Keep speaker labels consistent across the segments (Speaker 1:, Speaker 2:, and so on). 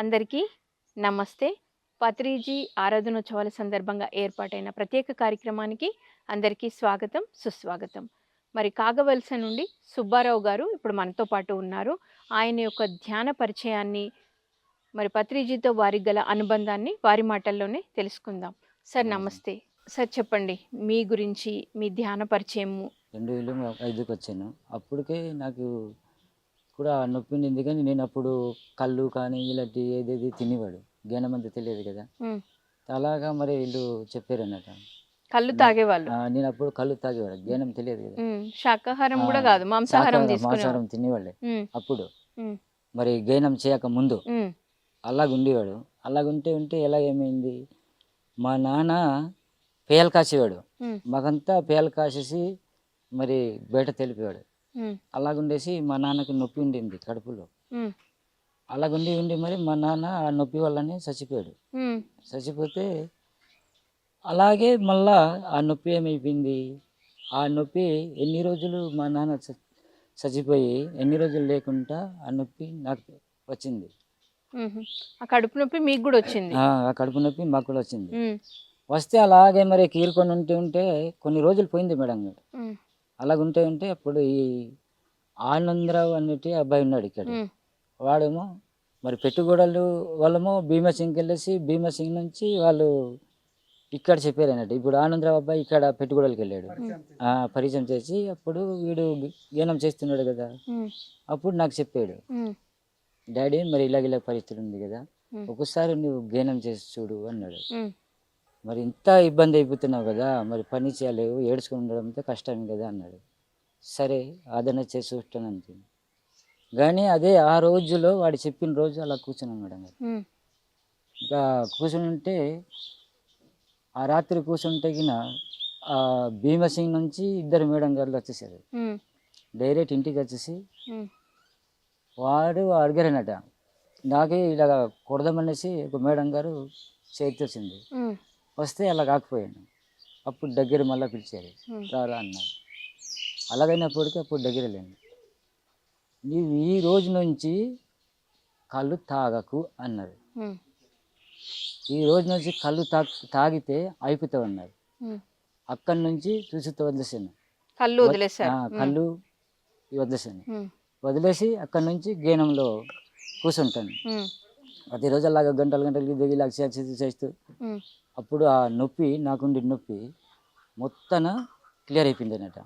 Speaker 1: అందరికీ నమస్తే. పత్రిజీ ఆరాధనోత్సవాల సందర్భంగా ఏర్పాటైన ప్రత్యేక కార్యక్రమానికి అందరికీ స్వాగతం సుస్వాగతం. మరి కాగవలస నుండి సుబ్బారావు గారు ఇప్పుడు మనతో పాటు ఉన్నారు. ఆయన యొక్క ధ్యాన పరిచయాన్ని మరి పత్రిజీతో వారికి గల అనుబంధాన్ని వారి మాటల్లోనే తెలుసుకుందాం. సార్ నమస్తే. సార్ చెప్పండి. మీ గురించి మీ ధ్యాన పరిచయము.
Speaker 2: రెండు వేలు ఐదుకి వచ్చాను అప్పటికే నాకు కూడా నొప్పి ఉండింది కానీ నేను అప్పుడు కళ్ళు కానీ ఇలాంటి ఏదేది తినేవాడు. జ్ఞానం అంతా తెలియదు కదా. అలాగా మరి వీళ్ళు చెప్పారు అన్నట్టు
Speaker 1: కళ్ళు తాగేవాళ్ళు.
Speaker 2: నేను అప్పుడు కళ్ళు తాగేవాడు. జ్ఞానం తెలియదు కదా.
Speaker 1: శాకాహారం కూడా కాదు మాంసాహారం
Speaker 2: మాంసాహారం తినేవాళ్ళే. అప్పుడు మరి జ్ఞానం చేయక ముందు అలాగ ఉండేవాడు అలాగ ఉంటే ఉంటే ఎలా ఏమైంది? మా నాన్న పేలు కాసేవాడు. మాకంతా పేలు కాసేసి మరి బయట తెలిపేవాడు. అలాగుండేసి మా నాన్నకి నొప్పి ఉండింది కడుపులో. అలాగుండి ఉండి మరి మా నాన్న ఆ నొప్పి వల్లనే చచ్చిపోయాడు. చచ్చిపోతే అలాగే మళ్ళా ఆ నొప్పి ఏమైపోయింది? ఆ నొప్పి ఎన్ని రోజులు మా నాన్న చచ్చిపోయి ఎన్ని రోజులు లేకుండా ఆ నొప్పి నాకు వచ్చింది.
Speaker 1: ఆ కడుపు నొప్పి మీకు కూడా వచ్చింది?
Speaker 2: ఆ కడుపు నొప్పి మాకు కూడా వచ్చింది. వస్తే అలాగే మరి కీరుకొని ఉంటే ఉంటే కొన్ని రోజులు పోయింది మేడం. గారు
Speaker 1: ఉమ్,
Speaker 2: అలాగుంటే ఉంటే అప్పుడు ఈ ఆనందరావు అనేటి అబ్బాయి ఉన్నాడు ఇక్కడ. వాడేమో మరి పెట్టుగోడలు వాళ్ళేమో భీమసింగ్కి వెళ్ళేసి భీమసింగ్ నుంచి వాళ్ళు ఇక్కడ చెప్పారు అన్నట్టు ఇప్పుడు ఆనందరావు అబ్బాయి ఇక్కడ పెట్టుగోడలకి వెళ్ళాడు ఆ, పరిచయం చేసి అప్పుడు వీడు గీనం చేస్తున్నాడు కదా. అప్పుడు నాకు చెప్పాడు. డాడీ మరి ఇలాగ ఇలా పరిస్థితి ఉంది కదా ఒకసారి నువ్వు గీనం చేసి చూడు అన్నాడు. మరి ఇంత ఇబ్బంది అయిపోతున్నావు కదా మరి పని చేయలేవు ఏడ్చుకుని ఉండడంతో కష్టం కదా అన్నాడు. సరే ఆదరణ చేసి చూస్తాను అంతే కానీ అదే ఆ రోజులో వాడు చెప్పిన రోజు అలా కూర్చున్నాను మేడం గారు.
Speaker 1: ఉమ్,
Speaker 2: ఇంకా కూర్చుని ఉంటే ఆ రాత్రి కూర్చుంటే గిన ఆ భీమసింగ్ నుంచి ఇద్దరు మేడం గారు వచ్చేసారు. డైరెక్ట్ ఇంటికి వచ్చేసి వాడు అడిగారనట నాకే ఇలాగ కొడదామనేసి ఒక మేడం గారు చేతి వచ్చింది.
Speaker 1: ఉమ్,
Speaker 2: వస్తే అలా కాకపోయాను అప్పుడు దగ్గర మళ్ళీ పిలిచారు. రారా అన్నారు అలాగైనప్పటికీ అప్పుడు దగ్గర లేను. నీవు ఈ రోజు నుంచి కళ్ళు తాగకు అన్నారు. ఈ రోజు నుంచి కళ్ళు తా తాగితే అయిపోతావు అన్నారు. అక్కడి నుంచి చూసితో వదిలేసాను
Speaker 1: కళ్ళు
Speaker 2: కళ్ళు వదిలేసాను వదిలేసి అక్కడి నుంచి గేనంలో కూర్చుంటాను. ప్రతిరోజు అలాగ గంటలు గంటలు దిగి ఇలా చేస్తూ అప్పుడు ఆ నొప్పి నాకుండి నొప్పి మొత్తాన క్లియర్ అయిపోయింది అన్నట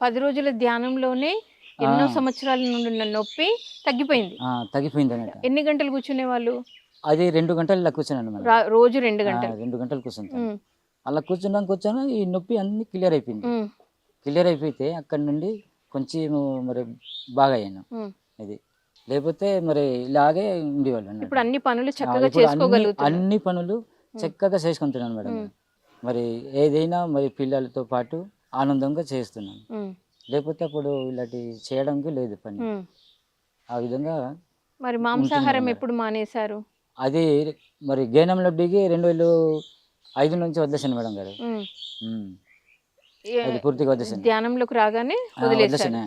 Speaker 1: పది రోజుల ధ్యానంలోనే ఎన్నో. సంవత్సరాల నుండి ఉన్న నొప్పి తగ్గిపోయింది.
Speaker 2: తగ్గిపోయింది అన్నట
Speaker 1: ఎన్ని గంటలు కూర్చునే వాళ్ళు?
Speaker 2: అది రెండు గంటలు ఇలా కూర్చున్నాను
Speaker 1: రోజు రెండు గంటలు.
Speaker 2: రెండు గంటలు కూర్చుంటాను.
Speaker 1: ఉమ్,
Speaker 2: అలా కూర్చున్నాను కూర్చొని ఈ నొప్పి అన్ని క్లియర్ అయిపోయింది. క్లియర్ అయిపోతే అక్కడి నుండి కొంచెం మరి బాగా అయ్యాను. ఇది. లేకపోతే మరి ఇలాగే ఉండేవాళ్ళు.
Speaker 1: ఇప్పుడు అన్ని పనులు చక్కగా
Speaker 2: ఇప్పుడు అన్ని- పనులు చక్కగా చేసుకుంటున్నాను మేడం. మరి ఏదైనా మరి పిల్లలతో పాటు ఆనందంగా చేస్తున్నాను. లేకపోతే అప్పుడు ఇలాంటి చేయడానికి లేదు పని. ఆ విధంగా
Speaker 1: మరి మాంసాహారం. ఎప్పుడు మానేశారు?
Speaker 2: అది మరి గేనంలో దిగి రెండు వేలు ఐదు నుంచి వదిలేసాను మేడం గారు. అది పూర్తిగా వదిలేసాను
Speaker 1: ధ్యానంలోకి రాగానే
Speaker 2: వదిలేసాను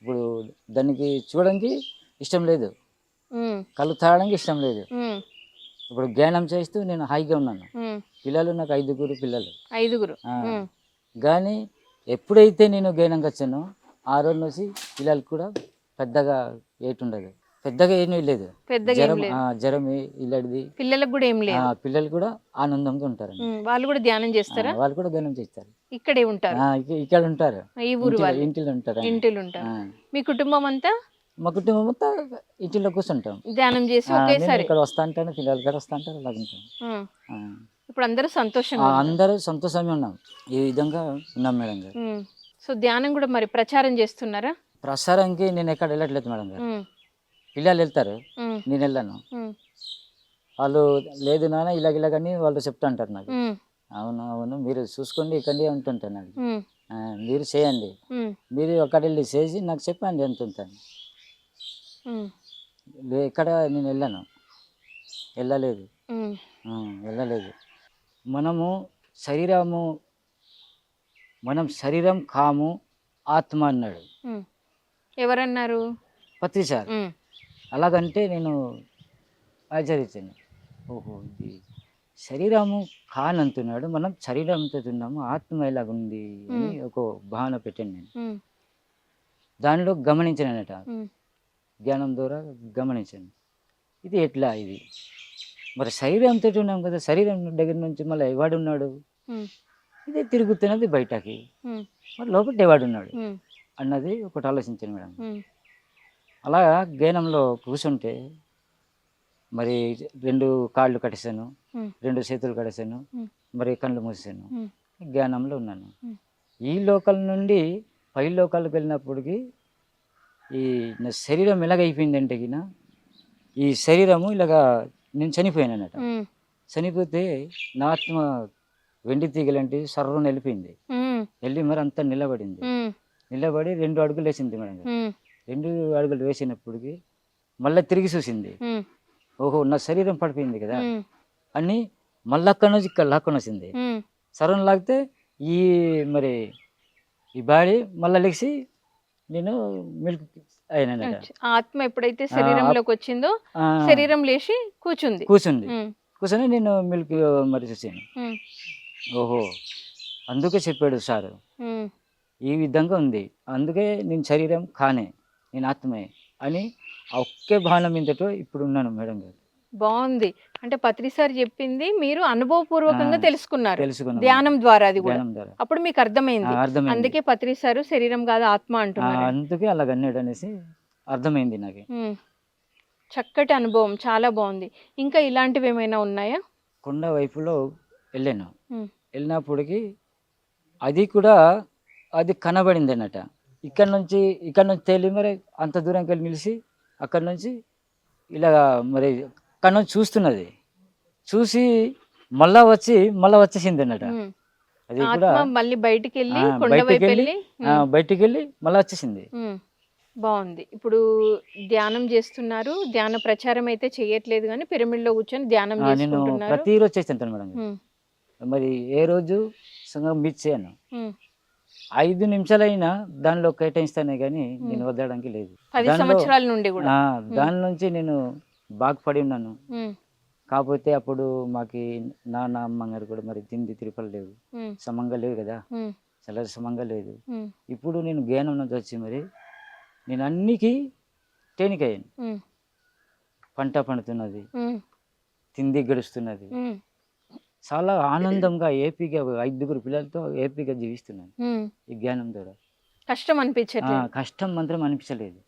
Speaker 2: ఇప్పుడు దానికి చూడడానికి ఇష్టం లేదు. కళ్ళు తాగడానికి ఇష్టం లేదు. ఇప్పుడు జ్ఞానం చేస్తూ నేను హాయిగా ఉన్నాను. పిల్లలు నాకు ఐదుగురు పిల్లలు.
Speaker 1: ఐదుగురు.
Speaker 2: కానీ ఎప్పుడైతే నేను జ్ఞానంగా వచ్చానో ఆ రోజు నుంచి పిల్లలు కూడా పెద్దగా ఏటుండదు పెద్దగా ఏమీ లేదు. జ్వరం జ్వరం ఇలాంటిది.
Speaker 1: పిల్లలకు కూడా ఏం లేదు.
Speaker 2: పిల్లలు కూడా ఆనందంగా ఉంటారు
Speaker 1: వాళ్ళు కూడా ధ్యానం చేస్తారా?
Speaker 2: వాళ్ళు కూడా జ్ఞానం చేస్తారు.
Speaker 1: ఇక్కడే ఉంటారు.
Speaker 2: ఇక్కడ ఉంటారు.
Speaker 1: ఈ ఊరు
Speaker 2: ఇంటిలో- ఉంటారు.
Speaker 1: ఇంటిలో ఉంటారు. మీ కుటుంబం అంతా?
Speaker 2: మా కుటుంబం మొత్తం ఇంటిలో కూర్చుంటాం.
Speaker 1: ధ్యానం చేసి
Speaker 2: ఆ, నేను
Speaker 1: ఒకేసారి.
Speaker 2: ఇక్కడ వస్తా అంటాను పిల్లలు ఇక్కడ వస్తా అంటారు అలాగ ఉంటాం. ఆ.
Speaker 1: ఇప్పుడు అందరూ సంతోషంగా ఉన్నారు.
Speaker 2: అందరూ సంతోషంగా ఉన్నాం. ఈ విధంగా ఉన్నాం మేడం గారు.
Speaker 1: ఉమ్, సో ధ్యానం కూడా మరి ప్రచారం చేస్తున్నారా?
Speaker 2: ప్రసారానికి నేను ఎక్కడ వెళ్ళట్లేదు మేడం గారు.
Speaker 1: ఉమ్,
Speaker 2: పిల్లలు వెళ్తారు.
Speaker 1: ఉమ్,
Speaker 2: నేను వెళ్ళాను.
Speaker 1: ఉమ్,
Speaker 2: వాళ్ళు లేదు నాన్న ఇలాగ ఇలాగని వాళ్ళు చెప్తా అంటారు నాకు.
Speaker 1: ఉమ్,
Speaker 2: అవును అవును. మీరు చూసుకోండి ఇక్కడే ఉంటుంటాను నాకు.
Speaker 1: ఉమ్,
Speaker 2: ఆ, మీరు చేయండి.
Speaker 1: ఉమ్,
Speaker 2: మీరు అక్కడ వెళ్ళి చేసి నాకు చెప్పండి ఎంత ఉంటాను ఎక్కడ నేను వెళ్ళాను. వెళ్ళలేదు. వెళ్ళలేదు. మనము శరీరము మనం శరీరం కాము ఆత్మ అన్నాడు.
Speaker 1: ఎవరన్నారు?
Speaker 2: పత్రి సార్. అలాగంటే నేను ఆచరించాను ఓహో ఇది శరీరము కానంటున్నాడు. మనం శరీరంతో ఉన్నాము ఆత్మ ఎలాగ ఉంది అని ఒక భావన పెట్టాను నేను. దానిలో గమనించానట ధ్యానం ద్వారా గమనించాను ఇది ఎట్లా ఇది? మరి శరీరంతో ఉన్నాం కదా శరీరం దగ్గర నుంచి మళ్ళీ ఎవడున్నాడు ఇది తిరుగుతున్నది బయటకి. మరి లోపల ఎవడున్నాడు
Speaker 1: ఉమ్,
Speaker 2: అన్నది ఒకటి ఆలోచించాను మేడం. అలా జ్ఞానంలో కూర్చుంటే మరి రెండు కాళ్ళు కట్టేశాను రెండు చేతులు కట్టేశాను. మరి కళ్ళు మూసాను జ్ఞానంలో ఉన్నాను. ఈ లోకల్ నుండి పై లోకాలకు వెళ్ళినప్పటికీ ఈ నా శరీరం ఎలాగైపోయిందంటే గిన ఈ శరీరము ఇలాగా నేను చనిపోయానన్నట
Speaker 1: ఉమ్,
Speaker 2: చనిపోతే నా ఆత్మ వెండి తీగలంటే సర్రం వెళ్ళిపోయింది. వెళ్ళి మరి అంతా నిలబడింది. నిలబడి రెండు అడుగులు వేసింది మేడం రెండు అడుగులు వేసినప్పటికి మళ్ళీ తిరిగి చూసింది. ఓహో నా శరీరం పడిపోయింది కదా అని మళ్ళీ అక్కడి నుంచి ఇక్కడ లాక్కొని వచ్చింది.
Speaker 1: ఉమ్,
Speaker 2: సరం లాగితే ఈ మరి ఈ బాడీ మళ్ళీ లెగిసి నేను మిల్క్.
Speaker 1: ఆత్మ ఎప్పుడైతే శరీరంలోకి వచ్చిందో శరీరం లేచి కూర్చుంది.
Speaker 2: కూర్చుంది. కూర్చొని నేను మిల్క్ మరి చూసాను ఓహో. అందుకే చెప్పాడు సారు. ఈ విధంగా ఉంది. అందుకే నేను శరీరం కానే నేను ఆత్మే అని ఒకే భావన మీదతో ఇప్పుడు ఉన్నాను మేడం గారు.
Speaker 1: బాగుంది. అంటే పత్రి సార్ చెప్పింది మీరు అనుభవపూర్వకంగా తెలుసుకున్నారు. ధ్యానం ద్వారా అది కూడా. అప్పుడు మీకు అర్థమైంది. అందుకే పత్రి సారు శరీరం కాదు ఆత్మ అంటున్నారు.
Speaker 2: అందుకే అన్నాడు అనేసి అర్థమైంది నాకు.
Speaker 1: చక్కటి అనుభవం. చాలా బాగుంది. ఇంకా ఇలాంటివి ఏమైనా ఉన్నాయా?
Speaker 2: కొండ వైపులో వెళ్ళాను. వెళ్ళినప్పటికి అది కూడా అది కనబడింది అన్నట ఇక్కడ నుంచి ఇక్కడ నుంచి తేలి మరి అంత దూరంకి వెళ్ళి నిలిచి అక్కడ నుంచి ఇలా మరి నుంచి చూస్తున్నది. చూసి మళ్ళా వచ్చి మళ్ళా వచ్చేసింది అన్నట. అది కూడా
Speaker 1: మళ్ళీ బయటికి వెళ్ళి
Speaker 2: బయటికి వెళ్ళి, బయటికి వెళ్ళి మళ్ళా వచ్చేసింది.
Speaker 1: బాగుంది. ఇప్పుడు ధ్యానం చేస్తున్నారు. ధ్యాన ప్రచారం అయితే చేయట్లేదు కానీ పిరమిడ్లో కూర్చొని ధ్యానం
Speaker 2: నేను ప్రతిరోజు చేస్తుంటాను మేడం. మరి ఏ రోజు? సంగం మిస్ చేయను. ఐదు నిమిషాలైనా దానిలో కేటాయిస్తానే కానీ నేను వదలడానికి లేదు.
Speaker 1: పది సంవత్సరాల నుండి కూడా.
Speaker 2: దాని నుంచి నేను బాగుపడి ఉన్నాను. కాకపోతే అప్పుడు మాకి నాన్న అమ్మగారు కూడా మరి తిండి తిరుపతి లేవు. సమంగా లేవు కదా. చాలా సమంగా లేదు. ఇప్పుడు నేను జ్ఞానం నుంచి వచ్చి మరి నేను అన్నికి తేనికయ్యాను.
Speaker 1: ఉమ్,
Speaker 2: పంట పండుతున్నది. తిండి గడుస్తున్నది. చాలా ఆనందంగా ఏపీగా ఐదుగురు పిల్లలతో ఏపీగా జీవిస్తున్నాను. ఈ జ్ఞానం ద్వారా.
Speaker 1: కష్టం
Speaker 2: ఆ,
Speaker 1: అనిపించట్లేదు
Speaker 2: కష్టం మాత్రం అనిపించలేదు.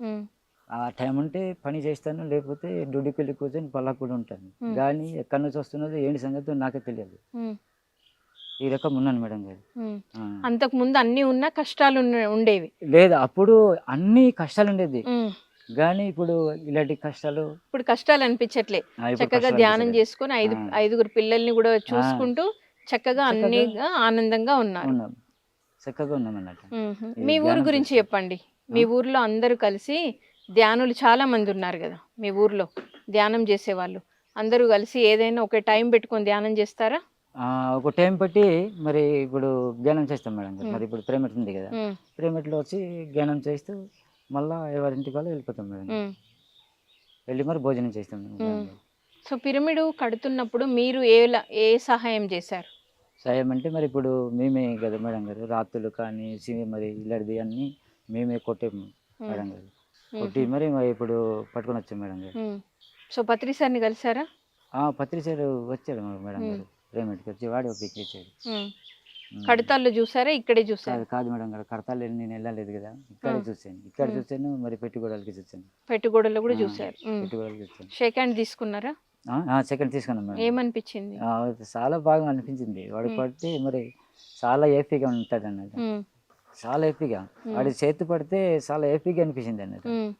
Speaker 2: ఆ టైం ఉంటే పని చేస్తాను లేకపోతే డ్యూటీకి వెళ్ళి కూర్చొని పలా కూడా ఉంటాను. కానీ ఎక్కడి నుంచి వస్తున్నదో ఏంటి సంగతి నాకే తెలియదు. ఈ రకం ఉన్నాను మేడం గారు.
Speaker 1: అంతకు ముందు అన్ని ఉన్నా కష్టాలు ఉండేవి.
Speaker 2: లేదు అప్పుడు అన్ని కష్టాలు ఉండేది. కానీ ఇప్పుడు ఇలాంటి కష్టాలు
Speaker 1: ఇప్పుడు కష్టాలు అనిపించట్లే. చక్కగా ధ్యానం. చేసుకొని ఐదు. ఐదుగురు పిల్లల్ని కూడా చూసుకుంటూ చక్కగా అన్ని ఆనందంగా ఉన్నారు.
Speaker 2: ఉన్నాం. చక్కగా ఉన్నాం అన్నట్టు
Speaker 1: మీ ఊరు గురించి చెప్పండి. మీ ఊర్లో అందరూ కలిసి ధ్యానులు చాలా మంది ఉన్నారు కదా మీ ఊర్లో ధ్యానం చేసేవాళ్ళు. అందరూ కలిసి ఏదైనా ఒక టైం పెట్టుకొని ధ్యానం చేస్తారా?
Speaker 2: ఒక టైం బట్టి మరి ఇప్పుడు జ్ఞానం చేస్తాం మేడం గారు. మరి ఇప్పుడు ప్రేమట్ ఉంది కదా. ప్రేమట్లో వచ్చి జ్ఞానం చేస్తూ మళ్ళా ఎవరింటికి వాళ్ళు వెళ్ళిపోతాం మేడం. వెళ్ళి మరి భోజనం చేస్తాం మేడం.
Speaker 1: సో పిరమిడ్ కడుతున్నప్పుడు మీరు ఏ ఏ సహాయం చేశారు?
Speaker 2: సాయం అంటే మరి ఇప్పుడు మేమే కదా మేడం గారు. రాత్రులు కానీ మరి ఇలాంటిది అన్ని మేమే కొట్టాము మేడం గారు. కొట్టి మరి ఇప్పుడు పట్టుకొని వచ్చాం మేడం గారు.
Speaker 1: సో పత్రి సార్ని కలిసారా
Speaker 2: పత్రి సార్ వచ్చాడు మేడం గారు ప్రేమట్కి వచ్చి వాడు. ఉమ్.
Speaker 1: కడతాల్లో చూసారా ఇక్కడే చూసారా
Speaker 2: కాదు మేడం గారు కడతాలు నేను వెళ్ళలేదు కదా ఇక్కడే. చూసాను ఇక్కడ. చూసాను మరి పెట్టుకోవడానికి చూసాను
Speaker 1: పెట్టుగోడలో కూడా చూసారు మ్మ్.
Speaker 2: పెట్టుకోవడానికి చూసాను
Speaker 1: షేక్ హ్యాండ్ తీసుకున్నారా
Speaker 2: సెకండ్ తీసుకున్నాం మేడం
Speaker 1: ఏమనిపించింది
Speaker 2: చాలా బాగా అనిపించింది వాడు. పడితే మరి చాలా ఏపీగా ఉంటుంది అన్నట్టు. చాలా
Speaker 1: ఉమ్.
Speaker 2: వాడి చేతి పడితే చాలా ఏపీగా అనిపించింది అన్నట్టు.
Speaker 1: మ్మ్.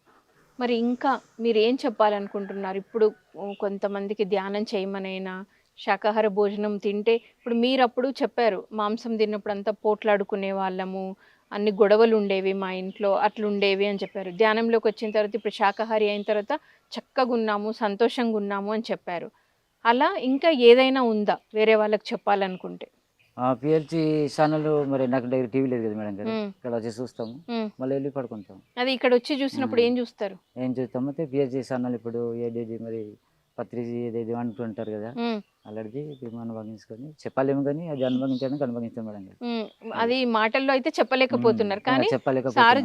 Speaker 1: మరి ఇంకా మీరు ఏం చెప్పాలనుకుంటున్నారు? ఇప్పుడు కొంతమందికి ధ్యానం చేయమనైనా శాకాహార భోజనం తింటే ఇప్పుడు మీరు అప్పుడు చెప్పారు మాంసం తిన్నప్పుడు అంతా పోట్లాడుకునే వాళ్ళము అన్ని గొడవలు ఉండేవి మా ఇంట్లో అట్లుండేవి అని చెప్పారు. ధ్యానంలోకి వచ్చిన తర్వాత ఇప్పుడు శాకాహారి అయిన తర్వాత చక్కగా ఉన్నాము సంతోషంగా ఉన్నాము అని చెప్పారు. అలా ఇంకా ఏదైనా ఉందా? వేరే వాళ్ళకి చెప్పాలనుకుంటే.
Speaker 2: పిఎల్సి ఛానల్ మరి నాకు దగ్గర టీవీ లేదు కదా మేడం గారు. ఇక్కడ వచ్చి చూస్తాము. మళ్ళీ వెళ్ళి పడుకుంటాం
Speaker 1: అది ఇక్కడ వచ్చి చూసినప్పుడు ఏం చూస్తారు?
Speaker 2: ఏం చూస్తామంటే పిహెచ్డి ఛానల్ ఇప్పుడు ఏడేది మరి పత్రిజీ ఏదేదో అంటుంటారు కదా.
Speaker 1: ఉమ్,
Speaker 2: అలాంటిది అనుభవించుకొని చెప్పలేము కానీ అది అనుభవించడానికి అనుభవిస్తాం మేడం గారు.
Speaker 1: అది మాటల్లో అయితే చెప్పలేకపోతున్నారు. కానీ. సార్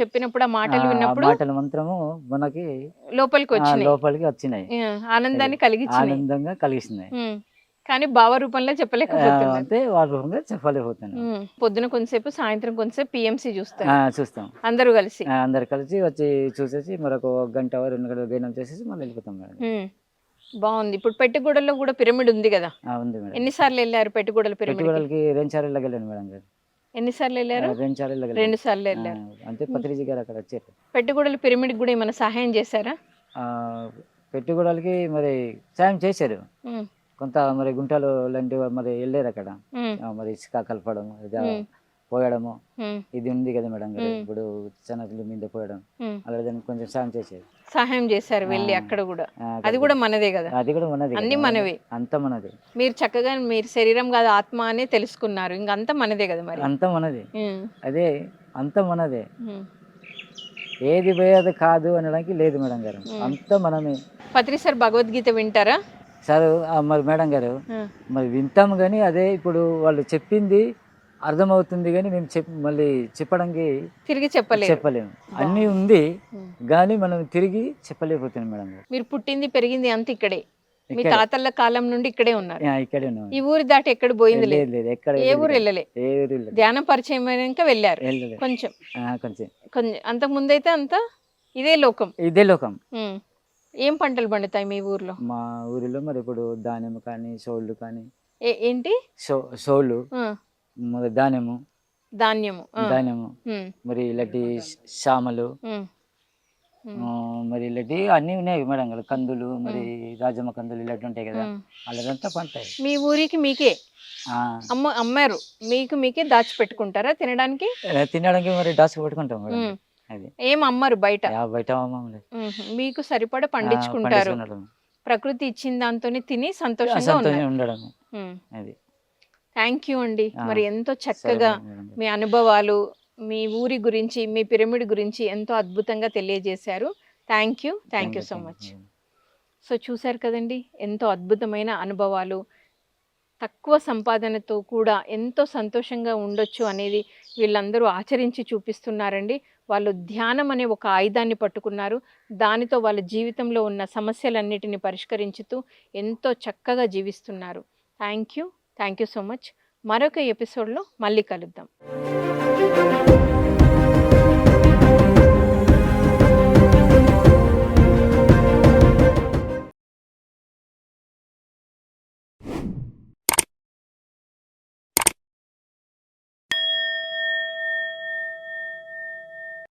Speaker 1: చెప్పినప్పుడు ఆ మాటలు విన్నప్పుడు
Speaker 2: మాటలు మాత్రము మనకి
Speaker 1: లోపలికి
Speaker 2: లోపలికి వచ్చినాయి.
Speaker 1: ఆనందాన్ని కలిగించినాయి.
Speaker 2: ఆనందంగా కలిగిస్తున్నాయి.
Speaker 1: కానీ భావ రూపంలో
Speaker 2: ఆ,
Speaker 1: చెప్పలేకపోతున్నారు
Speaker 2: అంటే వాళ్ళ.
Speaker 1: పొద్దున కొంతసేపు సాయంత్రం కొంతసేపు పిఎంసి చూస్తారు
Speaker 2: ఆ, చూస్తాం.
Speaker 1: అందరూ కలిసి.
Speaker 2: అందరు కలిసి వచ్చి చూసేసి మరొక గంట రెండు గంటల గైనం చేసేసి మళ్ళీ వెళ్ళిపోతాం మేడం.
Speaker 1: బాగుంది. ఇప్పుడు పెట్టిగూడలో కూడా పిరమిడ్ ఉంది కదా?
Speaker 2: ఉంది మేడం.
Speaker 1: ఎన్నిసార్లు వెళ్ళారు పెట్టిగూడల పిరమిడ్
Speaker 2: పెట్టుబడులకి రెంచారెళ్ళకి వెళ్ళాను మేడం గారు.
Speaker 1: ఎన్నిసార్లు వెళ్ళారు?
Speaker 2: రెంచారెళ్ళకి
Speaker 1: రెండు సార్లు వెళ్ళారు.
Speaker 2: అంతే పత్రిజీ గారు అక్కడ వచ్చారు.
Speaker 1: పెట్టిగూడల పిరమిడ్ కూడా ఏమైనా సహాయం చేశారా?
Speaker 2: ఆ, పెట్టుబడులకి మరి సాయం చేశారు. కొంత మరి గుంటలు లాంటి మరి వెళ్ళారు అక్కడ మరి ఇసుక కలపడం. పోయడము. ఇది ఉంది కదా మేడం. ఇప్పుడు శనగలు మీద పోయడం. అలా కొంచెం సాయం చేసేది
Speaker 1: సహాయం చేశారు వెళ్ళి. అక్కడ కూడా అది కూడా మనదే కదా
Speaker 2: అది కూడా మనది
Speaker 1: అన్ని. మనవే.
Speaker 2: అంత మనది
Speaker 1: మీరు చక్కగా మీరు శరీరం కాదు ఆత్మ అనే తెలుసుకున్నారు ఇంకంతా మనదే కదా మరి
Speaker 2: అంత మనది. అదే అంత మనదే. ఏది పోయేది కాదు అనడానికి లేదు మేడం గారు. అంత మనమే
Speaker 1: పత్రి సార్ భగవద్గీత వింటారా
Speaker 2: సార్ మరి మేడం గారు. మరి వింటాము కానీ అదే ఇప్పుడు వాళ్ళు చెప్పింది అర్థమవుతుంది కానీ మేము చెప్ మళ్ళీ చెప్పడానికి
Speaker 1: తిరిగి చెప్పలేదు
Speaker 2: చెప్పలేము. అన్నీ ఉంది. కానీ మనం తిరిగి చెప్పలేకపోతున్నాం మేడం గారు.
Speaker 1: మీరు పుట్టింది పెరిగింది అంత ఇక్కడే. మీ తాతల కాలం నుండి ఇక్కడే ఉన్నారు.
Speaker 2: ఇక్కడే ఉన్నాం.
Speaker 1: ఈ ఊరి దాటి ఎక్కడ పోయింది లేదు.
Speaker 2: లేదు ఎక్కడ
Speaker 1: ఏ ఊరు వెళ్ళలే.
Speaker 2: ఏ ఊరు వెళ్ళలేదు.
Speaker 1: ధ్యాన పరిచయం అయినాక వెళ్ళారు. కొంచెం.
Speaker 2: కొంచెం.
Speaker 1: కొంచెం. అంతకు ముందైతే అంతా ఇదే లోకం.
Speaker 2: ఇదే లోకం.
Speaker 1: ఏం పంటలు పండుతాయి మీ ఊర్లో?
Speaker 2: మా ఊరిలో మరి ఇప్పుడు ధాన్యం కానీ సోళ్ళు కానీ.
Speaker 1: ఏంటి?
Speaker 2: సో సోళ్ళు. మరి ధాన్యము.
Speaker 1: ధాన్యము
Speaker 2: ధాన్యము. మరి ఇలాంటి సామలు మరి ఇలాంటి అన్నీ ఉన్నాయి మేడం గారు కందులు మరి రాజమ్మ కందులు ఇలాంటి ఉంటాయి కదా. అలాంతా పంటాయి
Speaker 1: మీ ఊరికి మీకే? అమ్మ అమ్మారు. మీకు మీకే దాచిపెట్టుకుంటారా తినడానికి?
Speaker 2: ఇలా తినడానికి మరి దాసు పెట్టుకుంటాం మేడం
Speaker 1: ఏం అమ్మరు బయట?
Speaker 2: బయట
Speaker 1: మీకు సరిపడ పండించుకుంటారు. ప్రకృతి ఇచ్చిన దాంతోనే తిని సంతోషంగా
Speaker 2: ఉండడం. అది.
Speaker 1: థ్యాంక్ యూ అండి. మరి ఎంతో చక్కగా. మీ అనుభవాలు మీ ఊరి గురించి మీ పిరమిడ్ గురించి ఎంతో అద్భుతంగా తెలియజేశారు. Thank you thank you so much. So చూశారు కదండి ఎంతో అద్భుతమైన అనుభవాలు. తక్కువ సంపాదనతో కూడా ఎంతో సంతోషంగా ఉండొచ్చు అనేది వీళ్ళందరూ ఆచరించి చూపిస్తున్నారండి. వాళ్ళు ధ్యానం అనే ఒక ఆయుధాన్ని పట్టుకున్నారు. దానితో వాళ్ళ జీవితంలో ఉన్న సమస్యలన్నిటిని పరిష్కరించుతూ ఎంతో చక్కగా జీవిస్తున్నారు. Thank you. Thank you so much. మరొక ఎపిసోడ్లో మళ్ళీ కలుద్దాం.